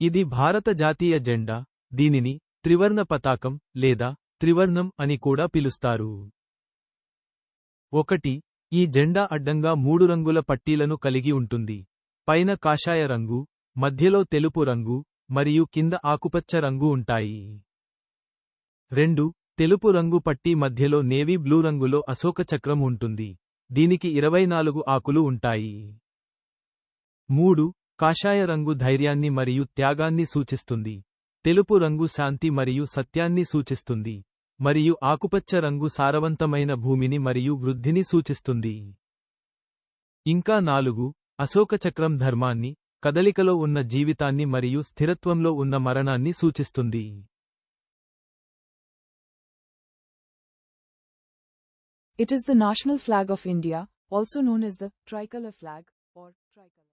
ఇది భారత జాతీయ జెండా దీనిని త్రివర్ణ పతాకం లేదా త్రివర్ణం అని కూడా పిలుస్తారు. ఒకటి ఈ జెండా అడ్డంగా మూడు రంగుల పట్టీలను కలిగి ఉంటుంది. పైన కాషాయ రంగు మధ్యలో తెలుపు రంగు మరియు కింద ఆకుపచ్చ రంగు ఉంటాయి. రెండు తెలుపు రంగు పట్టీ మధ్యలో నేవీ బ్లూ రంగులో అశోక చక్రం ఉంటుంది. దీనికి ఇరవై నాలుగు ఆకులు ఉంటాయి. మూడు కాషాయ రంగు ధైర్యాన్ని మరియు త్యాగాన్ని సూచిస్తుంది. తెలుపు రంగు శాంతి మరియు సత్యాన్ని సూచిస్తుంది. మరియు ఆకుపచ్చ రంగు సారవంతమైన భూమిని మరియు వృద్ధిని సూచిస్తుంది. ఇంకా నాలుగు అశోక చక్రం ధర్మాన్ని కదలికలో ఉన్న జీవితాన్ని మరియు స్థిరత్వంలో ఉన్న మరణాన్ని సూచిస్తుంది. It is the national flag of India, also known as the tricolor flag or tricolor.